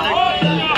Oh,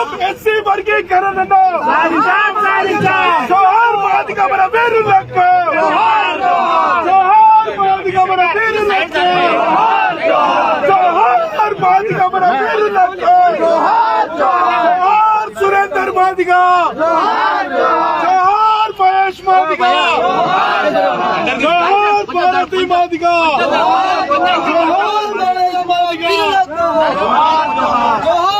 సాధించాం SC వర్గీకరణను జోహార్ మాదిగ మన వీరులకు జోహార్ మాదిగ మన వీరులకు జోహార్ మాదిగ మన వీరులకు జోహార్ సురేందర్ మాదిగ జోహార్ మహేష్ మాదిగ జోహార్ భారతి మాదిగ జోహార్ నరేష్ మాదిగ జోహార్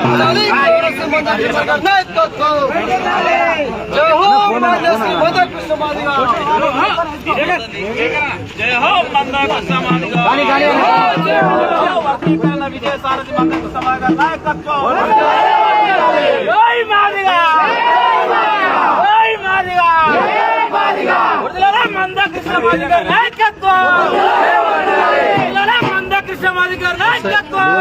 జై హో వర్గీకరణ విజయసారథి మందకృష్ణ మాదిగ నాయకత్వం మందకృష్ణ మాదిగ నాయకత్వం మందకృష్ణ మాదిగ నాయకత్వం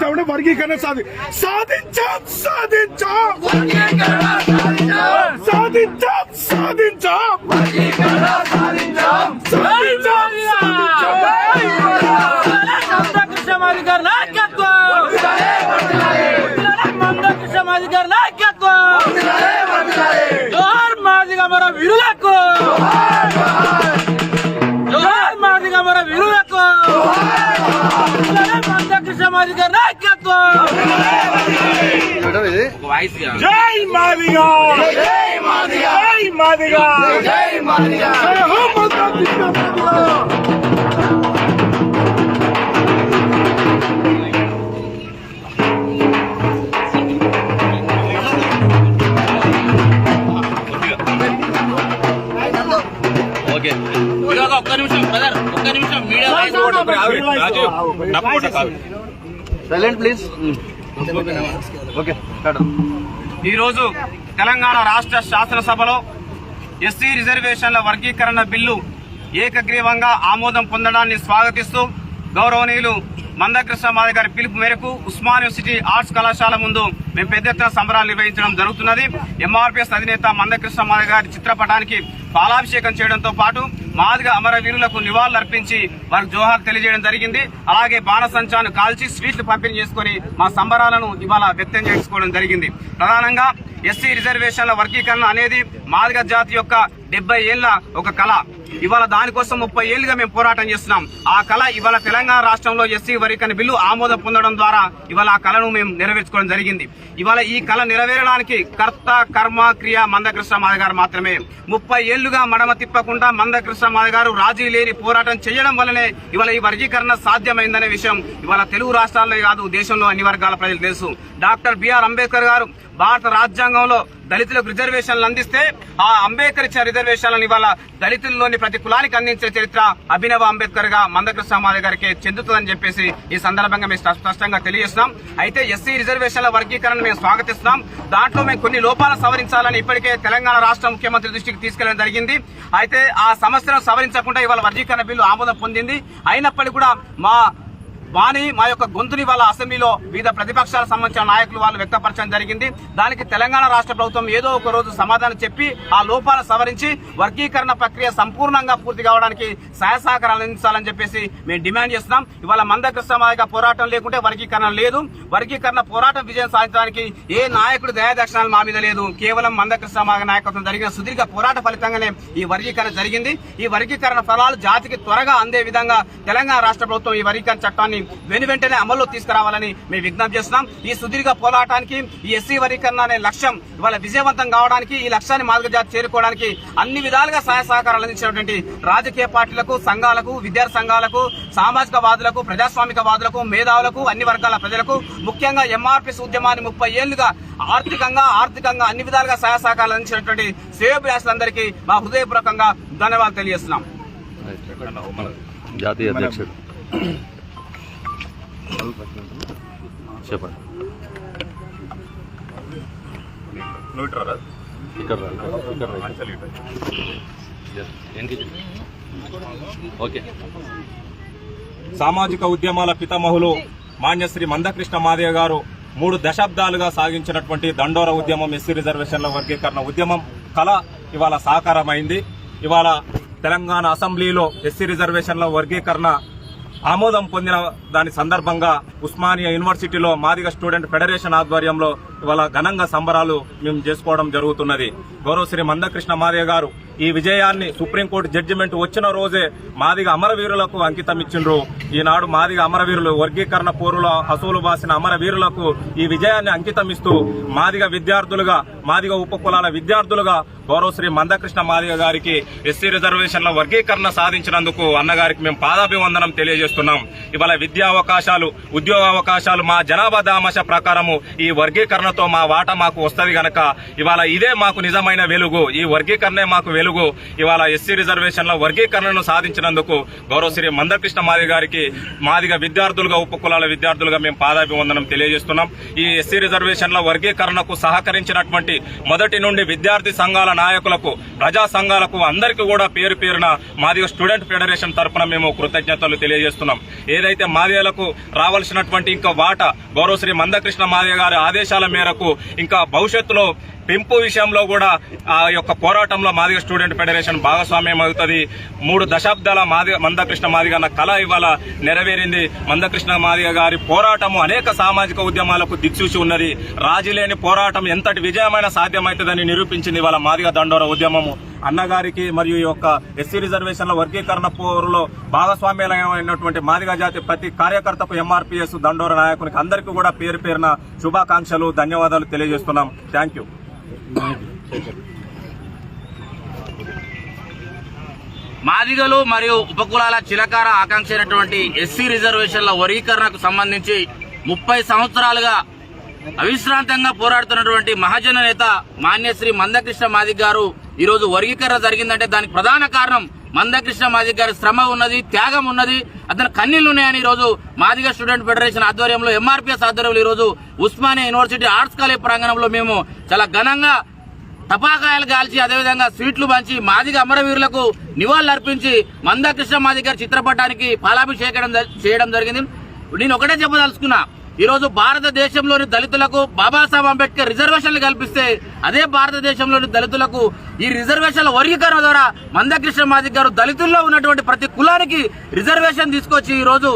వర్గీకరణ సాధి సాధించాం సాధించాం. సాధించాం. సాధించాం సాధించాం. మాదిగారి నాయకత్వం! జై మాదిగా! జై మాదిగా! జై మాదిగా! జై మాదిగా! జై హో మాతా కృష్ణ మాదిగా ఒక్క నిమిషం బ్రదర్ ఒక్క నిమిషం మీడియా సైలెంట్ ప్లీజ్ ఈరోజు తెలంగాణ రాష్ట్ర శాసనసభలో ఎస్సీ రిజర్వేషన్ల వర్గీకరణ బిల్లు ఏకగ్రీవంగా ఆమోదం పొందడాన్ని స్వాగతిస్తూ గౌరవనీయులు మందకృష్ణ మాది గారి పిలుపు మేరకు ఉస్మాన్ యూనివర్సిటీ ఆర్ట్స్ కళాశాల ముందు మేము పెద్ద ఎత్తున సంబరాలు నిర్వహించడం జరుగుతున్నది. ఎంఆర్పీఎస్ అధినేత మందకృష్ణ మాది గారి చిత్రపటానికి పాలాభిషేకం చేయడంతో పాటు మాదిగా అమరవీరులకు నివాళులర్పించి వారికి జోహార్ తెలియజేయడం జరిగింది. అలాగే బాణసంచాను కాల్చి స్వీట్లు పంపిణీ చేసుకుని మా సంబరాలను ఇవాళ వ్యక్తం చేసుకోవడం జరిగింది. ప్రధానంగా ఎస్సీ రిజర్వేషన్ల వర్గీకరణ అనేది మాదిగ జాతి యొక్క డెబ్బై ఏళ్ళ ఒక కళ. ఇవాళ దానికోసం ముప్పై ఏళ్ళుగా మేము పోరాటం చేస్తున్నాం. ఆ కళ ఇవాళ తెలంగాణ రాష్ట్రంలో ఎస్సీ వర్గీకరణ బిల్లు ఆమోదం పొందడం ద్వారా ఇవాళ ఆ కళను మేము నెరవేర్చుకోవడం జరిగింది. ఇవాళ ఈ కళ నెరవేరడానికి కర్త కర్మ క్రియ మందకృష్ణ మాధ గారు మాత్రమే. ముప్పై ఏళ్ళుగా మడమ తిప్పకుండా మందకృష్ణ మాధ గారు రాజీ లేని పోరాటం చేయడం వల్లనే ఇవాళ ఈ వర్గీకరణ సాధ్యమైందనే విషయం ఇవాళ తెలుగు రాష్ట్రాల్లో కాదు దేశంలో అన్ని వర్గాల ప్రజలు తెలుసు. డాక్టర్ బిఆర్ అంబేద్కర్ గారు భారత రాజ్యాంగంలో దళితులకు రిజర్వేషన్లు అందిస్తే ఆ అంబేద్కర్ ఇచ్చిన రిజర్వేషన్లను ఇవాళ దళితుల్లోని ప్రతి కులానికి అందించే చరిత్ర అభినవ అంబేద్కర్గా మందకృష్ణ మాధవ్ గారికి చెందుతుందని చెప్పేసి ఈ సందర్భంగా మేము స్ప- స్పష్టంగా తెలియజేస్తున్నాం. అయితే ఎస్సీ రిజర్వేషన్ల వర్గీకరణ మేము స్వాగతిస్తున్నాం. దాంట్లో మేము కొన్ని లోపాలను సవరించాలని ఇప్పటికే తెలంగాణ రాష్ట్ర ముఖ్యమంత్రి దృష్టికి తీసుకెళ్ళడం జరిగింది. అయితే ఆ సమస్యను సవరించకుండా ఇవాళ వర్గీకరణ బిల్లు ఆమోదం పొందింది. అయినప్పటికీ కూడా మా వాణి మా యొక్క గొంతుని వాళ్ళ అసెంబ్లీలో వివిధ ప్రతిపక్షాలకు సంబంధించిన నాయకులు వాళ్ళు వ్యక్తపరచడం జరిగింది. దానికి తెలంగాణ రాష్ట్ర ప్రభుత్వం ఏదో ఒక రోజు సమాధానం చెప్పి ఆ లోపాలను సవరించి వర్గీకరణ ప్రక్రియ సంపూర్ణంగా పూర్తి కావడానికి సహాయ సహకారాలు అందించాలని చెప్పేసి మేము డిమాండ్ చేస్తున్నాం. ఇవాళ మందకృష్ణ మాదిగ పోరాటం లేకుంటే వర్గీకరణ లేదు. వర్గీకరణ పోరాటం విజయం సాధించడానికి ఏ నాయకుడు దయాదక్షిణాలు మా మీద లేదు. కేవలం మందకృష్ణ మాదిగ నాయకత్వం జరిగిన సుదీర్ఘ పోరాట ఫలితంగానే ఈ వర్గీకరణ జరిగింది. ఈ వర్గీకరణ ఫలాలు జాతికి త్వరగా అందే విధంగా తెలంగాణ రాష్ట్ర ప్రభుత్వం ఈ వర్గీకరణ చట్టాన్ని వెను వెంటనే అమల్లో తీసుకురావాలని మేము విజ్ఞప్తి చేస్తున్నాం. ఈ సుదీర్ఘ పోరాటానికి ఈ ఎస్సీ వర్గీకరణ అనే లక్ష్యం ఇవాళ విజయవంతం కావడానికి ఈ లక్ష్యాన్ని మార్గజాతి చేరుకోవడానికి అన్ని విధాలుగా సహాయ సహకారాలు అందించినటువంటి రాజకీయ పార్టీలకు సంఘాలకు విద్యార్థి సంఘాలకు సామాజిక వాదులకు ప్రజాస్వామిక వాదులకు మేధావులకు అన్ని వర్గాల ప్రజలకు ముఖ్యంగా ఎంఆర్పీఎస్ ఉద్యమాన్ని ముప్పై ఏళ్ళుగా ఆర్థికంగా ఆర్థికంగా అన్ని విధాలుగా సహాయ సహకారాలు అందించినటువంటి శ్రేయోభిలాషులందరికీ మా హృదయపూర్వకంగా ధన్యవాదాలు తెలియజేస్తున్నాం. జాతీయ అధ్యక్షుడు. చెప్పండి. ఇక్కడ ఇక్కడ? ఓకే. సామాజిక ఉద్యమాల పితామహులు మాన్యశ్రీ మందకృష్ణ మాదయ్య గారు మూడు దశాబ్దాలుగా సాగించినటువంటి దండోర ఉద్యమం ఎస్సీ రిజర్వేషన్ల వర్గీకరణ ఉద్యమం కళ ఇవాళ సాకారమైంది. ఇవాళ తెలంగాణ అసెంబ్లీలో ఎస్సీ రిజర్వేషన్ల వర్గీకరణ ఆమోదం పొందిన దాని సందర్భంగా ఉస్మానియా యూనివర్సిటీలో మాదిగ స్టూడెంట్ ఫెడరేషన్ ఆధ్వర్యంలో ఇవాళ ఘనంగా సంబరాలు మేము చేసుకోవడం జరుగుతున్నది. గౌరవ శ్రీ మందకృష్ణ మాదయ్య గారు ఈ విజయాన్ని సుప్రీంకోర్టు జడ్జిమెంట్ వచ్చిన రోజే మాదిగ అమరవీరులకు అంకితం ఇచ్చిండ్రు. ఈనాడు మాదిగ అమరవీరులు వర్గీకరణ పూర్వుల అసూలు బాసిన అమరవీరులకు ఈ విజయాన్ని అంకితం ఇస్తూ మాదిగ విద్యార్థులుగా మాదిగ ఉపకులాల విద్యార్థులుగా గౌరవ శ్రీ మందకృష్ణ మాదిగ గారికి ఎస్సీ రిజర్వేషన్ల వర్గీకరణ సాధించినందుకు అన్నగారికి మేము పాదాభివందనం తెలియజేస్తున్నాం. ఇవాళ విద్యా అవకాశాలు ఉద్యోగ అవకాశాలు మా జనాభా దామాష ప్రకారము ఈ వర్గీకరణతో మా వాట మాకు వస్తది గనక. ఇవాళ ఇదే మాకు నిజమైన వెలుగు. ఈ వర్గీకరణే మాకు వెలుగు. తెలుగు ఇవాళ ఎస్సీ రిజర్వేషన్ల వర్గీకరణను సాధించినందుకు గౌరవ శ్రీ మందకృష్ణ మాది గారికి మాదిగా విద్యార్థులుగా ఉపకులాల విద్యార్థులుగా మేము పాదాభివందనం తెలియజేస్తున్నాం. ఈ ఎస్సీ రిజర్వేషన్ల వర్గీకరణకు సహకరించినటువంటి మొదటి నుండి విద్యార్థి సంఘాల నాయకులకు ప్రజా సంఘాలకు అందరికీ కూడా పేరు పేరున మాదిగ స్టూడెంట్ ఫెడరేషన్ తరఫున మేము కృతజ్ఞతలు తెలియజేస్తున్నాం. ఏదైతే మాదిగలకు రావాల్సినటువంటి ఇంకా వాట గౌరవ శ్రీ మందకృష్ణ మాదిగ గారి ఆదేశాల మేరకు ఇంకా భవిష్యత్తులో పెంపు విషయంలో కూడా ఆ యొక్క పోరాటంలో మాదిగ స్టూడెంట్ ఫెడరేషన్ భాగస్వామ్యం అవుతుంది. మూడు దశాబ్దాల మాదిగ మందకృష్ణ మాదిగ అన్న కళ ఇవాళ నెరవేరింది. మందకృష్ణ మాదిగ గారి పోరాటము అనేక సామాజిక ఉద్యమాలకు దిక్సూచి ఉన్నది. రాజీ లేని పోరాటం ఎంతటి విజయమైన సాధ్యమవుతుందని నిరూపించింది ఇవాళ మాదిగ దండోర ఉద్యమము. అన్నగారికి మరియు ఈ యొక్క ఎస్సీ రిజర్వేషన్ల వర్గీకరణ పోరులో భాగస్వామ్యమైనటువంటి మాదిగ జాతి ప్రతి కార్యకర్తకు ఎంఆర్పీఎస్ దండోర నాయకునికి అందరికీ కూడా పేరు పేరున శుభాకాంక్షలు ధన్యవాదాలు తెలియజేస్తున్నాం. Thank you. మాదిగలు మరియు ఉపకులాల చిరకార ఆకాంక్ష అయినటువంటి ఎస్సీ రిజర్వేషన్ల వర్గీకరణకు సంబంధించి ముప్పై సంవత్సరాలుగా అవిశ్రాంతంగా పోరాడుతున్నటువంటి మహాజన నేత మాన్యశ్రీ మందకృష్ణ మాదిగ్ గారు ఈరోజు వర్గీకరణ జరిగిందంటే దానికి ప్రధాన కారణం మందకృష్ణ మాదిగ్ గారి శ్రమ ఉన్నది త్యాగం ఉన్నది. అతని కన్నీళ్ళు ఉన్నాయని ఈ రోజు మాదిగ స్టూడెంట్ ఫెడరేషన్ ఆధ్వర్యంలో ఎంఆర్పీఎస్ ఆధ్వర్యంలో ఈ రోజు ఉస్మానియా యూనివర్సిటీ ఆర్ట్స్ కాలేజ్ ప్రాంగణంలో మేము చాలా ఘనంగా టపాకాయలు కాల్చి అదేవిధంగా స్వీట్లు పంచి మాదిగ అమరవీరులకు నివాళులర్పించి మందాకృష్ణ మాదిగ గారి చిత్రపటానికి పాలాభిషేకం చేయడం జరిగింది. నేను ఒకటే చెప్పదలుచుకున్నా ఈరోజు భారతదేశంలోని దళితులకు బాబాసాహెబ్ అంబేద్కర్ రిజర్వేషన్లు కల్పిస్తే అదే భారతదేశంలోని దళితులకు ఈ రిజర్వేషన్ల వర్గీకరణ ద్వారా మందకృష్ణ మాదిగ గారు దళితుల్లో ఉన్నటువంటి ప్రతి కులానికి రిజర్వేషన్ తీసుకొచ్చి ఈ రోజు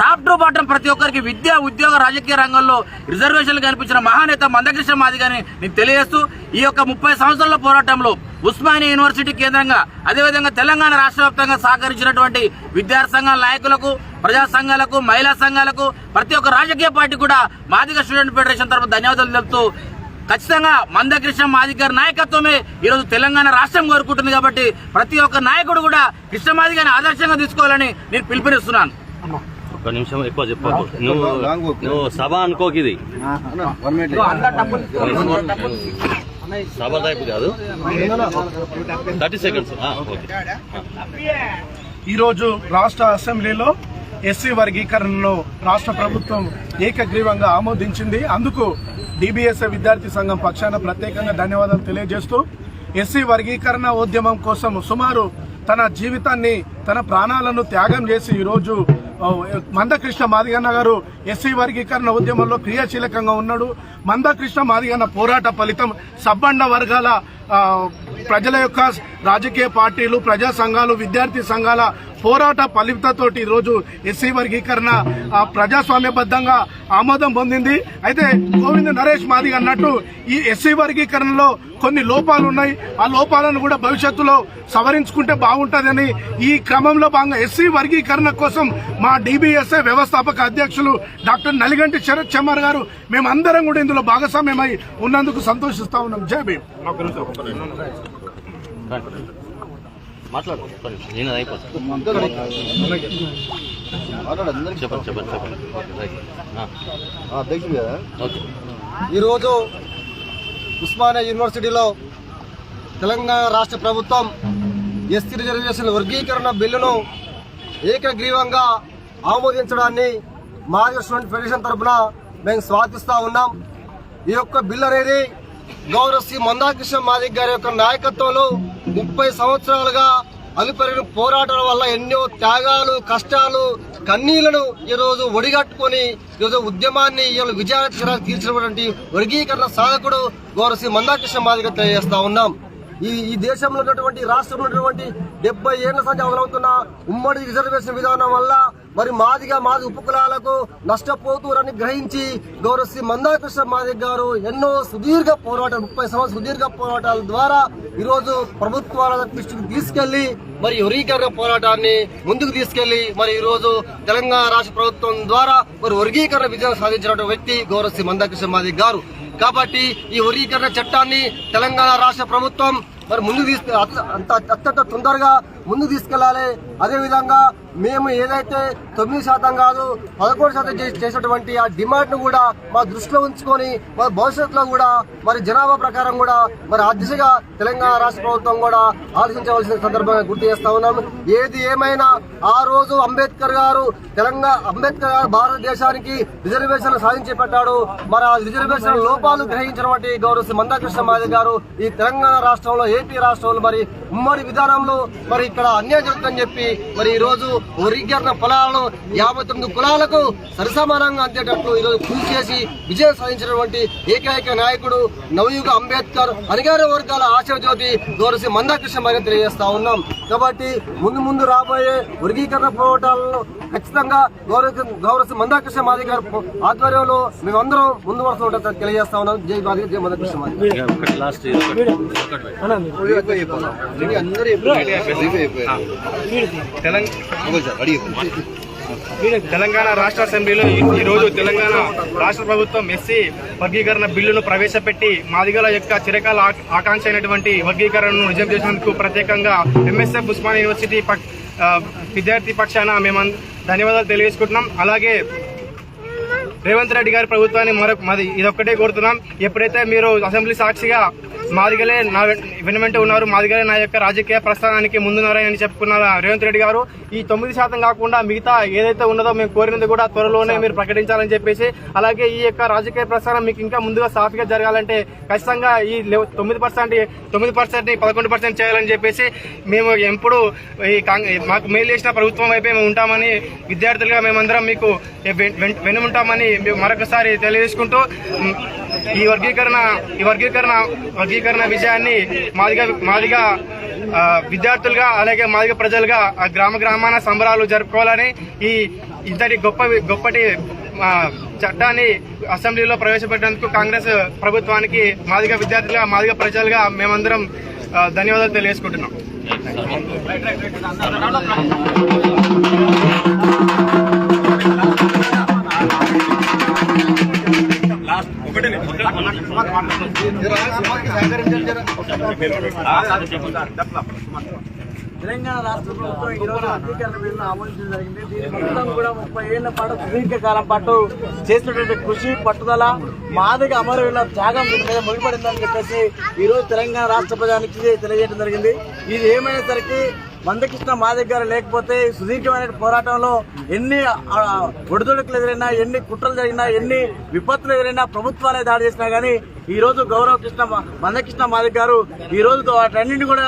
టాప్ టు బాటం ప్రతి ఒక్కరికి విద్య ఉద్యోగ రాజకీయ రంగంలో రిజర్వేషన్లు కనిపించిన మహానేత మందకృష్ణ మాదిగని నేను తెలియజేస్తూ ఈ యొక్క ముప్పై సంవత్సరాల పోరాటంలో ఉస్మానియా యూనివర్సిటీ కేంద్రంగా అదేవిధంగా తెలంగాణ రాష్ట్ర వ్యాప్తంగా సహకరించినటువంటి విద్యార్థి సంఘాల నాయకులకు ప్రజా సంఘాలకు మహిళా సంఘాలకు ప్రతి ఒక్క రాజకీయ పార్టీ కూడా మాదిగ స్టూడెంట్ ఫెడరేషన్ తరఫు ధన్యవాదాలు తెలుపుతూ ఖచ్చితంగా మందకృష్ణ మాదిగ గారి నాయకత్వమే ఈరోజు తెలంగాణ రాష్ట్రం కోరుకుంటుంది కాబట్టి ప్రతి ఒక్క నాయకుడు కూడా కృష్ణ మాదిగని ఆదర్శంగా తీసుకోవాలని నేను పిలుపునిస్తున్నాను. ఒక నిమిషం ఎక్కువ చెప్పకు నువ్వు నువ్వు సభ అనుకోకి ఇది. వన్ మినిట్ సభ టైప్ కాదు. Thirty seconds. ఓకే. ఈరోజు రాష్ట్ర అసెంబ్లీలో ఎస్సీ వర్గీకరణను రాష్ట్ర ప్రభుత్వం ఏకగ్రీవంగా ఆమోదించింది. అందుకు డిబిఎస్ఏ విద్యార్థి సంఘం పక్షాన ప్రత్యేకంగా ధన్యవాదాలు తెలియజేస్తూ ఎస్సీ వర్గీకరణ ఉద్యమం కోసం సుమారు తన జీవితాన్ని తన ప్రాణాలను త్యాగం చేసి ఈరోజు మందకృష్ణ మాదిగన్న గారు ఎస్సీ వర్గీకరణ ఉద్యమంలో క్రియాశీలకంగా ఉన్నాడు. మందకృష్ణ మాదిగన్న పోరాట ఫలితం సబ్బండ వర్గాల ప్రజల యొక్క రాజకీయ పార్టీలు ప్రజా సంఘాలు విద్యార్థి సంఘాల పోరాట ఫలితతోటి ఈరోజు ఎస్సీ వర్గీకరణ ఆ, ప్రజాస్వామ్యబద్ధంగా ఆమోదం పొందింది. అయితే గోవింద నరేష్ మాదిగ అన్నట్టు ఈ ఎస్సీ వర్గీకరణలో కొన్ని లోపాలు ఉన్నాయి. ఆ లోపాలను కూడా భవిష్యత్తులో సవరించుకుంటే బాగుంటుందని ఈ క్రమంలో భాగంగా ఎస్సీ వర్గీకరణ కోసం మా డిబిఎస్ఏ వ్యవస్థాపక అధ్యక్షులు డాక్టర్ నలిగంటి శరత్ చెమ్మర్ గారు మేమందరం కూడా ఇందులో భాగస్వామ్యమై ఉన్నందుకు సంతోషిస్తా ఉన్నాం. జై భీమ్. మాట్లాడు. అయిపోతాను చెప్పండి చెప్పండి. చెప్పండి ఓకే, ఈరోజు ఉస్మానియా యూనివర్సిటీలో తెలంగాణ రాష్ట్ర ప్రభుత్వం ఎస్సీ రిజర్వేషన్ వర్గీకరణ బిల్లును ఏకగ్రీవంగా ఆమోదించడాన్ని మాజీ స్టూడెంట్ ఫెడరేషన్ తరఫున మేము స్వాగతిస్తూ ఉన్నాం. ఈ యొక్క బిల్ అనేది గౌరవ శ్రీ మందాకృష్ణ మాదిక్ గారి యొక్క నాయకత్వంలో ముప్పై సంవత్సరాలుగా అలుపెరిగిన పోరాటాల వల్ల ఎన్నో త్యాగాలు కష్టాలు కన్నీళ్ళను ఈరోజు ఒడిగట్టుకొని ఈరోజు ఉద్యమాన్ని ఈరోజు విజయాన్ని తీర్చినటువంటి వర్గీకరణ సాధకుడు గౌరవ శ్రీ మందాకృష్ణ మాదిగా తెలియజేస్తా ఉన్నాం. ఈ ఈ దేశంలో ఉన్నటువంటి రాష్ట్రంలో ఉన్నటువంటి డెబ్బై ఏళ్ళ సంఖ్య అమలవుతున్న ఉమ్మడి రిజర్వేషన్ విధానం వల్ల మరి మాదిగా మాది ఉపకులాలకు నష్టపోతురని గ్రహించి గౌరవ శ్రీ మందాకృష్ణ మాదిగ గారు ఎన్నో సుదీర్ఘ పోరాటాలు ముప్పై సంవత్సరాల సుదీర్ఘ పోరాటాల ద్వారా ఈరోజు ప్రభుత్వాల దృష్టికి తీసుకెళ్ళి మరి వర్గీకరణ పోరాటాన్ని ముందుకు తీసుకెళ్ళి మరి ఈరోజు తెలంగాణ రాష్ట్ర ప్రభుత్వం ద్వారా మరి వర్గీకరణ విజయం సాధించినటువంటి వ్యక్తి గౌరవ శ్రీ మందాకృష్ణ మాదిగ గారు. కాబట్టి ఈ వర్గీకరణ చట్టాన్ని తెలంగాణ రాష్ట్ర ప్రభుత్వం మరి ముందుకు తీసుకు అంత అత్యంత తొందరగా ముందుకు తీసుకెళ్ళాలి అదేవిధంగా మేము ఏదైతే తొమ్మిది శాతం కాదు పదకొండు శాతం చేసినటువంటి ఆ డిమాండ్ను కూడా మా దృష్టిలో ఉంచుకొని మరి భవిష్యత్తులో కూడా మరి జనాభా ప్రకారం కూడా మరి ఆ దిశగా తెలంగాణ రాష్ట్ర ప్రభుత్వం కూడా ఆలోచించవలసిన సందర్భంగా గుర్తు చేస్తా ఉన్నాం. ఏది ఏమైనా ఆ రోజు అంబేద్కర్ గారు తెలంగాణ అంబేద్కర్ గారు భారతదేశానికి రిజర్వేషన్ సాధించి పెట్టాడు. మరి ఆ రిజర్వేషన్ లోపాలు గ్రహించినటువంటి గౌరవ శ్రీ మందాకృష్ణ మాది గారు ఈ తెలంగాణ రాష్ట్రంలో ఏపీ రాష్ట్రంలో మరి ఉమ్మడి విధానంలో మరి ఇక్కడ అన్యాయం జరుగుతుందని చెప్పి మరి ఈ రోజు వర్గీకరణ పొలాలను యాభై తొమ్మిది కులాలకు సరిసమానంగా అందేటట్లు ఈ రోజు కృషి చేసి విజయం సాధించినటువంటి ఏకైక నాయకుడు నవయుగ అంబేద్కర్ అధికార వర్గాల ఆశయజ్యోతి గౌరవ మందాకృష్ణ మరి తెలియజేస్తా ఉన్నాం. కాబట్టి ముందు ముందు రాబోయే వర్గీకరణ పోరాటాలను ఖచ్చితంగా గౌరవ గౌరవ మందాకృష్ణ మాది గారి ఆధ్వర్యంలో మేమందరం ముందు వరుస ఉంటాం తెలియజేస్తా ఉన్నాం. జై మాది జై మందాకృష్ణ మాది తెలంగాణ రాష్ట్ర అసెంబ్లీలో ఈ- ఈ రోజు తెలంగాణ రాష్ట్ర ప్రభుత్వం ఎస్సీ వర్గీకరణ బిల్లును ప్రవేశపెట్టి మాదిగల యొక్క చిరకాల ఆకాంక్ష అయినటువంటి వర్గీకరణను నిజం చేసినందుకు ప్రత్యేకంగా ఎంఎస్ఎఫ్ ఉస్మాన్ యూనివర్సిటీ విద్యార్థి పక్షాన మేము ధన్యవాదాలు తెలియజేసుకుంటున్నాం. అలాగే రేవంత్ రెడ్డి గారి ప్రభుత్వాన్ని మరొక మాది ఇదొక్కటే కోరుతున్నాం. ఎప్పుడైతే మీరు అసెంబ్లీ సాక్షిగా మాదిగలే నా వెన్- వెంట ఉన్నారు. మాదిగలే నా యొక్క రాజకీయ ప్రస్థానానికి ముందున్నారని చెప్పుకున్న రేవంత్ రెడ్డి గారు. ఈ తొమ్మిది శాతం కాకుండా మిగతా ఏదైతే ఉన్నదో మేము కోరినది కూడా త్వరలోనే మీరు ప్రకటించాలని చెప్పేసి అలాగే ఈ యొక్క రాజకీయ ప్రస్థానం మీకు ఇంకా ముందుగా సాఫీగా జరగాలంటే ఖచ్చితంగా ఈ తొమ్మిది పర్సెంట్ తొమ్మిది పర్సెంట్ని పదకొండు పర్సెంట్ చేయాలని చెప్పేసి మేము ఎప్పుడు ఈ మాకు మేలు చేసిన ప్రభుత్వం వైపే మేము ఉంటామని విద్యార్థులుగా మేమందరం మీకు వెన్- మేము మరొకసారి తెలియజేసుకుంటూ ఈ వర్గీకరణ ఈ వర్గీకరణ వర్గీకరణ విషయాన్ని మాదిగా మాదిగా విద్యార్థులుగా అలాగే మాదిగ ప్రజలుగా గ్రామ గ్రామాన సంబరాలు జరుపుకోవాలని ఈ ఇంతటి గొప్ప గొప్పటి చట్టాన్ని అసెంబ్లీలో ప్రవేశపెట్టేందుకు కాంగ్రెస్ ప్రభుత్వానికి మాదిగ విద్యార్థులుగా మాదిగ ప్రజలుగా మేమందరం ధన్యవాదాలు తెలియజేసుకుంటున్నాం. తెలంగాణ రాష్ట్ర ప్రభుత్వం ఈ రోజు వర్గీకరణ అమలు ఆమోదించడం జరిగింది. దీని మొత్తం కూడా ముప్పై ఏళ్ళ పాటు దీర్ఘకాలం పాటు చేసినటువంటి కృషి పట్టుదల మాదిగా అమరవీరుల త్యాగం దీని మీద ముడిపడిందని చెప్పేసి ఈరోజు తెలంగాణ రాష్ట్ర ప్రజానికి తెలియజేయడం జరిగింది. ఇది ఏమైనసరికి మందకృష్ణ మా దగ్గర లేకపోతే సుదీర్ఘమైన పోరాటంలో ఎన్ని ఒడిదొడుకులు ఎదురైనా ఎన్ని కుట్రలు జరిగినా ఎన్ని విపత్తులు ఎదురైనా ప్రభుత్వాలే దాడి చేసినా గానీ ఈ రోజు గౌరవ కృష్ణ మందకృష్ణ మాదిగ గారు ఈ రోజు వాటన్నింటిని కూడా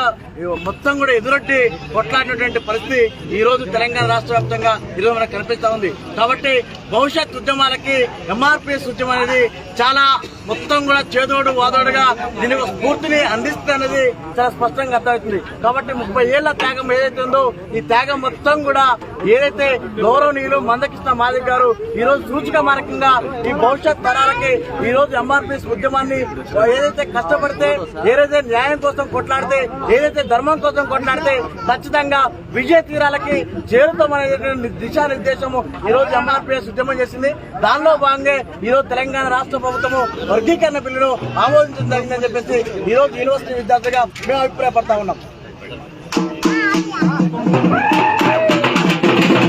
మొత్తం కూడా ఎదురొట్టి కొట్లాడినటువంటి పరిస్థితి ఈ రోజు తెలంగాణ రాష్ట్ర వ్యాప్తంగా ఈరోజు మనకు కనిపిస్తా ఉంది. కాబట్టి భవిష్యత్ ఉద్యమాలకి ఎంఆర్పిఎస్ ఉద్యమం అనేది చాలా మొత్తం కూడా చేదోడు వాదోడుగా దీని స్ఫూర్తిని అందిస్తుంది అనేది చాలా స్పష్టంగా అర్థమవుతుంది. కాబట్టి ముప్పై ఏళ్ళ త్యాగం ఏదైతే ఉందో ఈ త్యాగం మొత్తం కూడా ఏదైతే గౌరవనీయులు మందకృష్ణ మాదిక్ గారు ఈ రోజు సూచిక మార్గంగా ఈ భవిష్యత్ తరాలకి ఈ రోజు ఎంఆర్పిఎస్ ఉద్యమాన్ని ఏదైతే కష్టపడితే ఏదైతే న్యాయం కోసం కొట్లాడితే ఏదైతే ధర్మం కోసం కొట్లాడితే ఖచ్చితంగా విజయ తీరాలకి చేరుతామనేటువంటి దిశానిర్దేశము ఈ రోజు ఎంఆర్పిఎస్ ఉద్యమం చేసింది. దానిలో భాగంగా ఈ రోజు తెలంగాణ రాష్ట్ర ప్రభుత్వము వర్గీకరణ బిల్లును ఆమోదించడం జరిగిందని చెప్పేసి ఈ రోజు యూనివర్సిటీ విద్యార్థిగా మేము అభిప్రాయపడతా ఉన్నాం.